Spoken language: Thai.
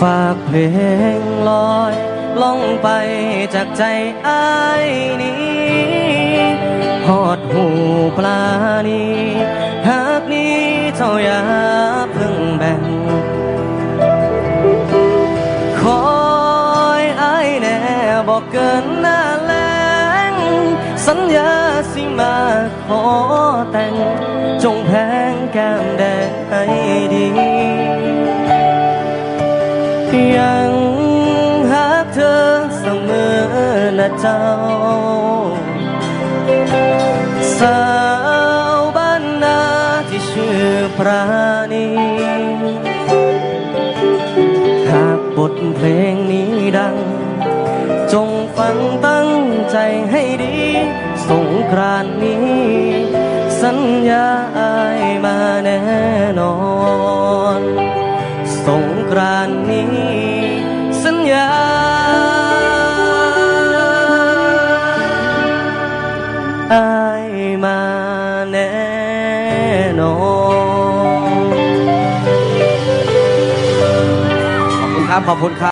ฝากเพลงลอยล่องไปจากใจอายนี้หอดหูปลานี้หากนี้เจ้าอย่าเพิ่งแบ่งคอยอายแน่บอกเกินหน้าแรงสัญญาสิมาขอแต่งจงแพงแก้มแดง ยังหากเธอเสมอนะเจ้า สาวบ้านนาที่ชื่อปราณีหากบทเพลงนี้ดัง จงฟังตั้งใจให้ดี สงกรานนี้ สัญญาอายมาแน่นอน งกรานนี้ สัญญา อายมาแน่นอน ขอบคุณครับ ขอบคุณครับ